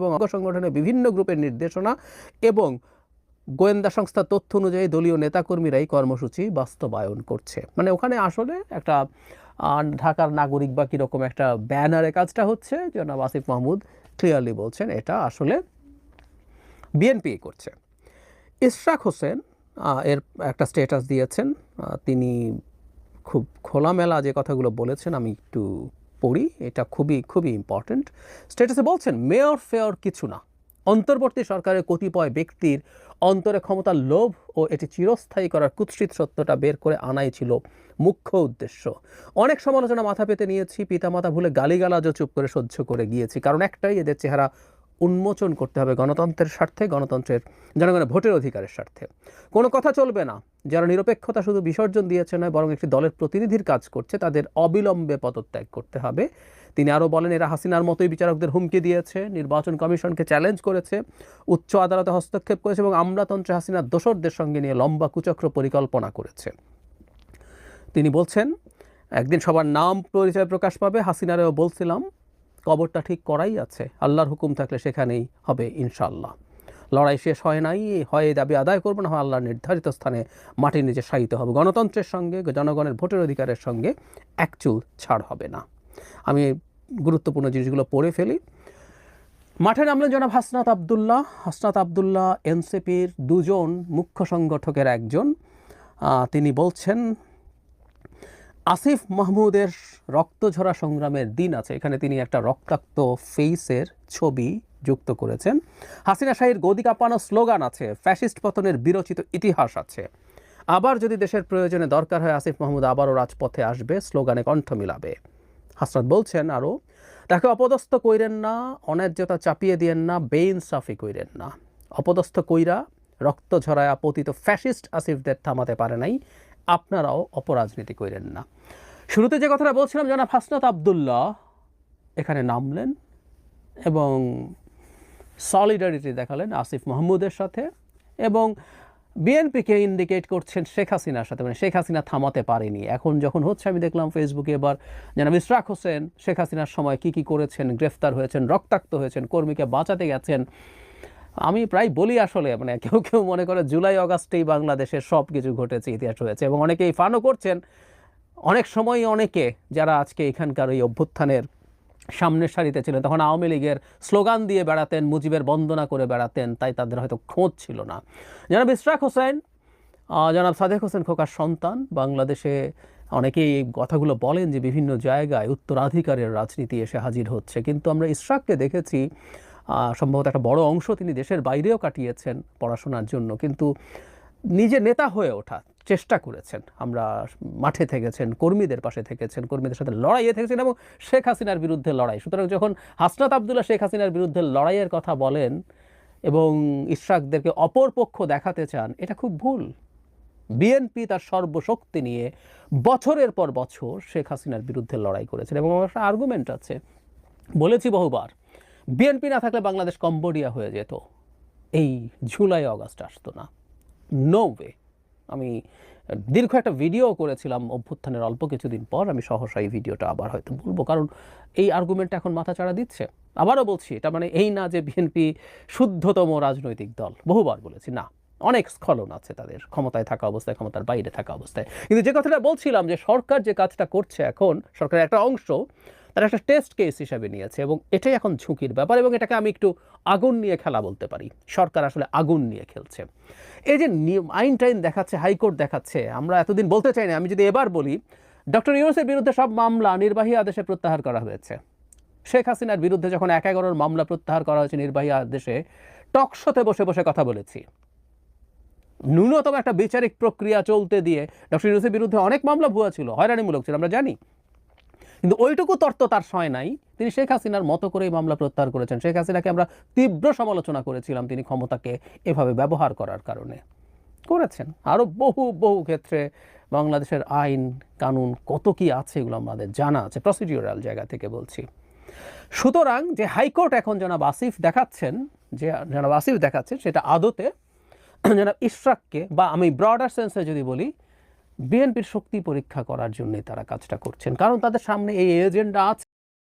এবং অঙ্গ সংগঠনের বিভিন্ন গ্রুপের নির্দেশনা এবং গোয়েন্দা সংস্থার তথ্য অনুযায়ী দলীয় নেতাকর্মীরাই কর্মসূচি বাস্তবায়ন করছে। মানে ওখানে আসলে একটা ঢাকার নাগরিক বা কীরকম একটা ব্যানারে কাজটা হচ্ছে, জনাব আসিফ মাহমুদ ক্লিয়ারলি বলছেন এটা আসলে বিএনপি করছে। ইশরাক হোসেন এর একটা স্ট্যাটাস দিয়েছেন তিনি খুব খোলামেলা যে কথাগুলো বলেছেন, আমি একটু পড়ি, এটা খুবই খুবই ইম্পর্ট্যান্ট স্ট্যাটাসে বলছেন মেয়র ফেয়র কিছু না। অন্তর্বর্তী সরকারের কতিপয় ব্যক্তির অন্তরে ক্ষমতার লোভ ও এটি চিরস্থায়ী করার কুৎসিত সত্যটা বের করে আনাই ছিল মুখ্য উদ্দেশ্য। অনেক সমালোচনা মাথা পেতে নিয়েছি, পিতামাতা ভুলে গালিগালাজও চুপ করে সহ্য করে গিয়েছি, কারণ একটাই এদের চেহারা উন্মোচন করতে হবে গণতন্ত্রের স্বার্থে, গণতন্ত্রের জনগণের ভোটের অধিকারের স্বার্থে। কোনো কথা চলবে না। যারা নিরপেক্ষতা শুধু বিসর্জন দিয়েছে নয়, বরং একটি দলের প্রতিনিধির কাজ করছে, তাদের অবিলম্বে পদত্যাগ করতে হবে। তিনি আরও বলেন, এরা হাসিনার মতোই বিচারকদের হুমকি দিয়েছে, নির্বাচন কমিশনকে চ্যালেঞ্জ করেছে, উচ্চ আদালতে হস্তক্ষেপ করেছে এবং আমলাতন্ত্রে হাসিনার দোসরদের সঙ্গে নিয়ে লম্বা কুচক্র পরিকল্পনা করেছে। তিনি বলছেন, একদিন সবার নাম পরিচয় প্রকাশ পাবে, হাসিনারেও বলছিলাম কবরটা ঠিক করাই আছে। আল্লাহর হুকুম থাকলে সেখানেই হবে ইনশাল্লাহ লড়াই শেষ হয় নাই, হয় দাবি আদায় করব, না হয় আল্লাহর নির্ধারিত স্থানে মাটির নিচে শায়িত হবে। গণতন্ত্রের সঙ্গে, জনগণের ভোটের অধিকারের সঙ্গে একচুল ছাড় হবে না। আমি গুরুত্বপূর্ণ জিনিসগুলো পড়ে ফেলি। মাঠে নামলেন জনাব হাসনাত আবদুল্লাহ। হাসনাত আবদুল্লাহ এনসিপির দুজন মুখ্য সংগঠকের একজন। তিনি বলছেন আসিফ মাহমুদের রক্তঝরা সংগ্রামের দিন আছে। এখানে তিনি একটা রক্তাক্ত ফেইসের ছবি যুক্ত করেছেন। হাসিনা শাহীর গদি কাঁপানো স্লোগান আছে ফ্যাসিস্ট পতনের বিরচিত ইতিহাস আছে। আবার যদি দেশের প্রয়োজনে দরকার হয়, আসিফ মাহমুদ আবারও রাজপথে আসবে, স্লোগানে কণ্ঠ মিলাবে। হাসনাত বলছেন আরও, তাকে অপদস্থ কইরেন না, অন্যায্যতা চাপিয়ে দিয়েন না, বেইনসাফি কইরেন না। অপদস্থ কইরা রক্ত ঝরায়া পতিত ফ্যাসিস্ট আসিফদের থামাতে পারে নাই। আপনারাও অপরাজনীতি কইরেন না। শুরুতে যে কথাটা বলছিলাম, জনাব হাসনাত আবদুল্লাহ এখানে নামলেন এবং সলিডারিটি দেখালেন আসিফ মাহমুদের সাথে এবং বিএনপিকে ইন্ডিকেট করছেন শেখ হাসিনার সাথে। মানে শেখ হাসিনা থামাতে পারেনি। এখন যখন হচ্ছে, আমি দেখলাম ফেসবুকে এবার জানাব ইশরাক হোসেন, শেখ হাসিনার সময় কি কি করেছেন, গ্রেফতার হয়েছেন, রক্তাক্ত হয়েছেন, কর্মীকে বাঁচাতে গেছেন আমি প্রায় বলি আসলে মানে কেউ কেউ মনে করে জুলাই অগাস্টেই বাংলাদেশের সব কিছু ঘটেছে, ইতিহাস হয়েছে এবং অনেকেই ফানও করছেন। অনেক সময় অনেকে যারা আজকে এখানকার ওই অভ্যুত্থানের সামনের সারিতে ছিলেন, তখন আওয়ামী লীগের স্লোগান দিয়ে বেড়াতেন, মুজিবের বন্দনা করে বেড়াতেন, তাই তাদের হয়তো খোঁজ ছিল না। জনাব ইশরাক হোসেন জনাব সাদেক হোসেন খোকার সন্তান। বাংলাদেশে অনেকেই এই কথাগুলো বলেন যে বিভিন্ন জায়গায় উত্তরাধিকারের রাজনীতি এসে হাজির হচ্ছে। কিন্তু আমরা ইশরাককে দেখেছি সম্ভবত একটা বড় অংশ তিনি দেশের বাইরেও কাটিয়েছেন পড়াশোনার জন্য। কিন্তু নিজে নেতা হয়ে ওঠা, চেষ্টা করেছেন। আমরা মাঠে থেকেছেন, কর্মীদের পাশে থেকেছেন, কর্মীদের সাথে লড়াইয়ে থেকেছেন এবং শেখ হাসিনার বিরুদ্ধে লড়াই। সুতরাং যখন হাসনাত আবদুল্লাহ শেখ হাসিনার বিরুদ্ধে লড়াইয়ের কথা বলেন এবং ইশরাকদেরকে অপর পক্ষ দেখাতে চান, এটা খুব ভুল। বিএনপি তার সর্বশক্তি নিয়ে বছরের পর বছর শেখ হাসিনার বিরুদ্ধে লড়াই করেছেন এবং আমার একটা আর্গুমেন্ট আছে। বলেছি বহুবার বিএনপি না থাকলে বাংলাদেশ কম্বোডিয়া হয়ে যেত। এই জুলাই অগাস্ট আসতো না। নো ওয়ে আমি দীর্ঘ একটা ভিডিও করেছিলাম অভ্যুত্থানের অল্প কিছুদিন পর। আমি সহসা এই ভিডিওটা আবার হয়তো বলব, কারণ এই আর্গুমেন্টটা এখন মাথা চাড়া দিচ্ছে। আবারও বলছি, এটা মানে এই না যে বিএনপি শুদ্ধতম রাজনৈতিক দল। বহুবার বলেছি, না। অনেক স্খলন আছে তাদের, ক্ষমতায় থাকা অবস্থায়, ক্ষমতার বাইরে থাকা অবস্থায়। কিন্তু যে কথাটা বলছিলাম যে সরকার যে কাজটা করছে এখন, সরকারের একটা অংশ তারা একটা টেস্ট কেস হিসাবে নিয়েছে এবং এটাই এখন ঝুঁকির ব্যাপার এবং এটাকে আমি একটু আগুন নিয়ে খেলা বলতে পারি। সরকার আসলে আগুন নিয়ে খেলছে। এই যে আইন টাইন দেখাচ্ছে হাইকোর্ট দেখাচ্ছে, আমরা এতদিন বলতে চাই না, আমি যদি এবার বলি, ডক্টর ইউনুসের বিরুদ্ধে সব মামলা নির্বাহী আদেশে প্রত্যাহার করা হয়েছে। শেখ হাসিনার বিরুদ্ধে যখন এক এগারোর মামলা প্রত্যাহার করা হয়েছে নির্বাহী আদেশে টকশোতে বসে বসে কথা বলেছি। ন্যূনতম একটা বিচারিক প্রক্রিয়া চলতে দিয়ে ডক্টর ইউনুসের বিরুদ্ধে অনেক মামলা ভুয়া ছিল, হয়রানিমূলক ছিল, আমরা জানি। কিন্তু ওইটুকু তর্ত তার সয় নাই। তিনি শেখ হাসিনার মতো করেই মামলা প্রত্যাহার করেছেন। শেখ হাসিনাকে আমরা তীব্র সমালোচনা করেছিলাম তিনি ক্ষমতাকে এভাবে ব্যবহার করার কারণে। করেছেন। আরও বহু বহু ক্ষেত্রে বাংলাদেশের আইন, কানুন কত কি আছে এগুলো আমাদের জানা আছে। প্রসিডিউরাল জায়গা থেকে বলছি। সুতরাং যে হাইকোর্ট এখন জনাব আসিফ দেখাচ্ছেন, যে জনাব আসিফ দেখাচ্ছেন সেটা আদতে জনাব ইশরাককে বা আমি ব্রডার সেন্সে যদি বলি বিএনপির শক্তি পরীক্ষা করার জন্য তারা কাজটা করছেন। কারণ তাদের সামনে এই এজেন্ডা আছে।